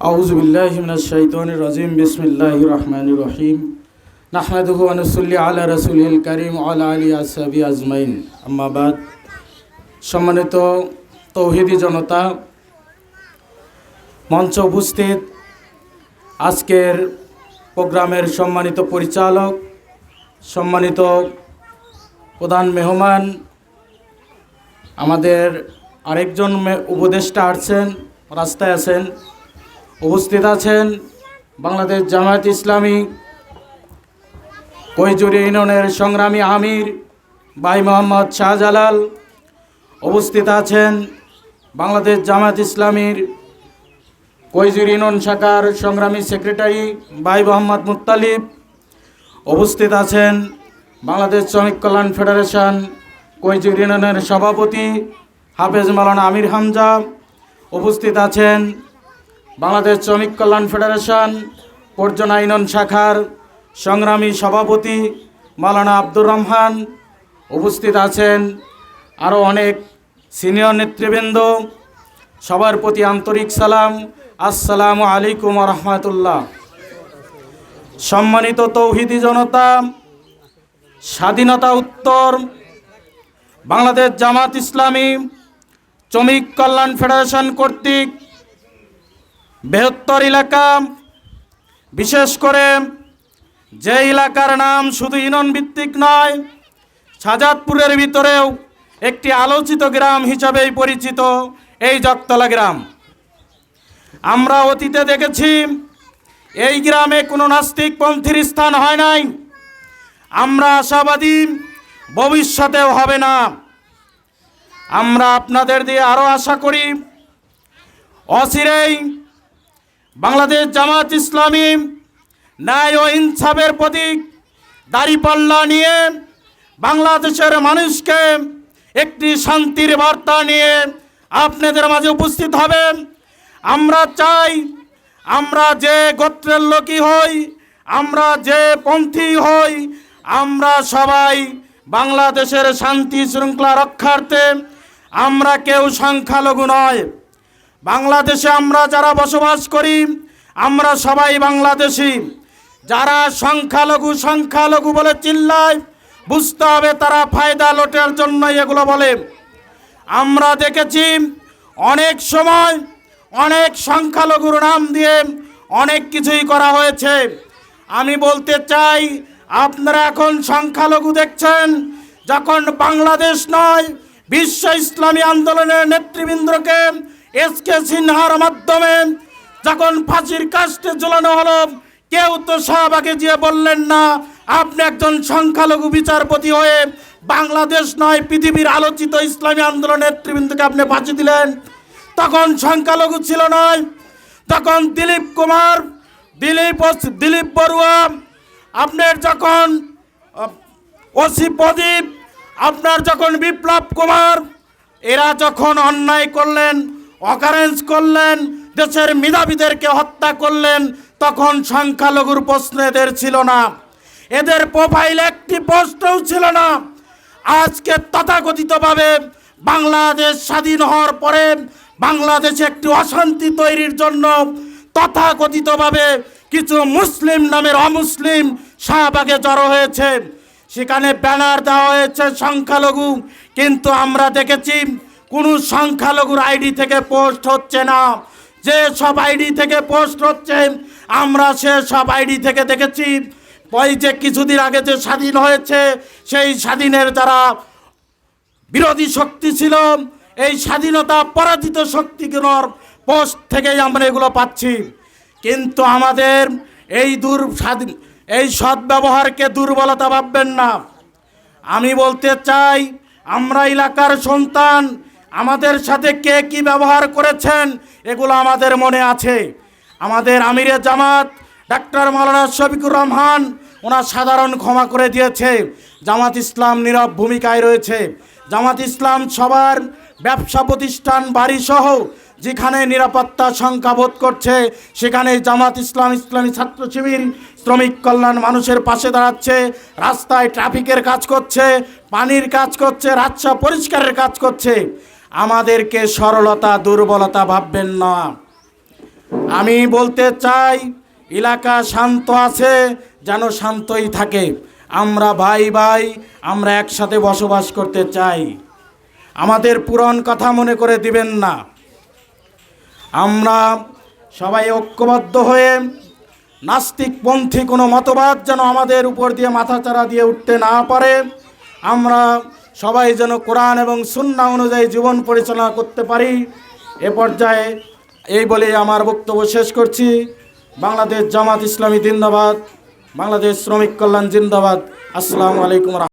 أعوذ بالله من الشيطان الرجيم بسم الله الرحمن الرحيم نحمده ونصلي على رسوله الكريم وعلى آله وصحبه أجمعين أما بعد সম্মানিত তৌহিদি জনতা মঞ্চ উপস্থিত আজকের প্রোগ্রামের সম্মানিত পরিচালক সম্মানিত প্রধান মেহমান আমাদের আরেকজন মে- উপদেষ্টা আসছেন রাস্তায় আছেন উপস্থিত আছেন বাংলাদেশ জামায়াত ইসলামী, কৈজুরি ইউনিয়নের সংগ্রামী আমির ভাই মোহাম্মদ শাহজালাল, উপস্থিত আছেন বাংলাদেশ জামায়াত ইসলামীর কৈজুরি ইউনিয়ন শাখার সংগ্রামী সেক্রেটারি ভাই মোহাম্মদ মুত্তালিব উপস্থিত আছেন বাংলাদেশ শ্রমিক কল্যাণ ফেডারেশন কৈজুর ইউনিয়নের সভাপতি হাফেজ মালানা আমির হামজা, উপস্থিত আছেন বাংলাদেশ শ্রমিক কল্যাণ ফেডারেশন পর্যনা আইনন শাখার সংগ্রামী সভাপতি মালানা আব্দুর রহমান উপস্থিত আছেন। আরও অনেক সিনিয়র নেতৃবৃন্দ, সবার প্রতি আন্তরিক সালাম। আসসালামু আলাইকুম রহমতুল্লাহ। সম্মানিত তৌহিদি জনতা, স্বাধীনতা উত্তর, বাংলাদেশ জামাত ইসলামী, শ্রমিক কল্যাণ ফেডারেশন কর্তৃক বৃহত্তর এলাকা, বিশেষ করে যে এলাকার নাম শুধু ইউনিয়ন ভিত্তিক নয় সাজাদপুরের ভিতরেও একটি আলোচিত গ্রাম হিসাবেই পরিচিত এই জগতলা গ্রাম। আমরা অতীতে দেখেছি, এই গ্রামে কোনো নাস্তিক পন্থীর স্থান হয় নাই। আমরা আশাবাদী, ভবিষ্যতেও হবে না। আমরা আপনাদের দিয়ে আরও আশা করি, অচিরেই বাংলাদেশ জামাত ইসলামী ন্যায় ও ইনসাফের প্রতীক দাড়িপাল্লা নিয়ে বাংলাদেশের মানুষকে একটি শান্তির বার্তা নিয়ে আপনাদের মাঝে উপস্থিত হবেন। আমরা চাই আমরা যে গোত্রের লোকই হই, আমরা যে পন্থী হই, আমরা সবাই বাংলাদেশের শান্তি শৃঙ্খলা রক্ষার্থে, আমরা কেউ সংখ্যালঘু নয়। বাংলাদেশে আমরা যারা বসবাস করি, আমরা সবাই বাংলাদেশি। যারা সংখ্যালঘু সংখ্যালঘু বলে চিল্লায়, বুঝতে হবে তারা ফায়দা লোটের জন্য এগুলো বলে। আমরা দেখেছি অনেক সময় অনেক সংখ্যালঘুর নাম দিয়ে অনেক কিছুই করা হয়েছে। আমি বলতে চাই, আপনারা এখন সংখ্যালঘু দেখছেন, যখন বাংলাদেশ নয়, বিশ্ব ইসলামী আন্দোলনের নেতৃবৃন্দকে এস কে সিনহার মাধ্যমে যখন ফাঁসির কাস্টে ঝোলানো হলো, কেউ তো শাহবাগে গিয়ে বললেন না, আপনি একজন সংখ্যালঘু বিচারপতি হয়ে বাংলাদেশ নয়, পৃথিবীর আলোচিত ইসলামী আন্দোলনের নেতৃবৃন্দকে আপনি ফাঁসি দিলেন। তখন সংখ্যালঘু ছিল নয় তখন দিলীপ কুমার, দিলীপ দিলীপ বড়ুয়া, আপনার যখন ওসি প্রদীপ, আপনার যখন বিপ্লব কুমার, এরা যখন অন্যায় করলেন অকারেন্স করলেন, দেশের মেধাবীদেরকে হত্যা করলেন, তখন সংখ্যালঘুর প্রশ্ন এদের ছিল না। এদের প্রোফাইল একটি পোস্টও ছিল না। আজকে তথাকথিতভাবে বাংলাদেশ স্বাধীন হওয়ার পরে বাংলাদেশে একটি অশান্তি তৈরির জন্য তথাকথিতভাবে কিছু মুসলিম নামের অমুসলিম শাহবাগে জড়ো হয়েছে। সেখানে ব্যানার দেওয়া হয়েছে সংখ্যালঘু, কিন্তু আমরা দেখেছি কোনো সংখ্যালঘুর আইডি থেকে পোস্ট হচ্ছে না। যে সব আইডি থেকে পোস্ট হচ্ছে, আমরা সে সব আইডি থেকে দেখেছি। ওই যে কিছুদিন আগে যে স্বাধীন হয়েছে, সেই স্বাধীনের যারা বিরোধী শক্তি ছিল, এই স্বাধীনতা পরাজিত শক্তিগুলোর পোস্ট থেকেই আমরা এগুলো পাচ্ছি। কিন্তু আমাদের এই দূর স্বাধীন, এই সদ্ব্যবহারকে দুর্বলতা ভাববেন না। আমি বলতে চাই, আমরা এলাকার সন্তান আমাদের সাথে কে কি ব্যবহার করেছেন, এগুলো আমাদের মনে আছে। আমাদের আমিরে জামাত, ডাক্তার মাওলানা শফিকুর রহমান, ওনার সাধারণ ক্ষমা করে দিয়েছে। জামাত ইসলাম নীরব ভূমিকায় রয়েছে। জামাত ইসলাম সবার ব্যবসা প্রতিষ্ঠান বাড়িসহ, যেখানে নিরাপত্তা সংখ্যা বোধ করছে, সেখানে জামাত ইসলাম ইসলামী ছাত্র শিবির, শ্রমিক কল্যাণ মানুষের পাশে দাঁড়াচ্ছে, রাস্তায় ট্রাফিকের কাজ করছে, পানির কাজ করছে, রাস্তা পরিষ্কারের কাজ করছে। আমাদেরকে সরলতা, দুর্বলতা ভাববেন না। আমি বলতে চাই, এলাকা শান্ত আছে, যেন শান্তই থাকে। আমরা ভাই ভাই, আমরা একসাথে বসবাস করতে চাই। আমাদের পুরন কথা মনে করে দিবেন না। আমরা সবাই ঐক্যবদ্ধ হয়ে নাস্তিকপন্থী কোনো মতবাদ যেন আমাদের উপর দিয়ে মাথাচাড়া দিয়ে উঠতে না পারে। আমরা সবাই যেন কোরআন এবং সুন্না অনুযায়ী জীবন পরিচালনা করতে পারি। এ পর্যায়ে এই বলে আমার বক্তব্য শেষ করছি। বাংলাদেশ জামাত ইসলামী জিন্দাবাদ, বাংলাদেশ শ্রমিক কল্যাণ জিন্দাবাদ। আসসালামু আলাইকুম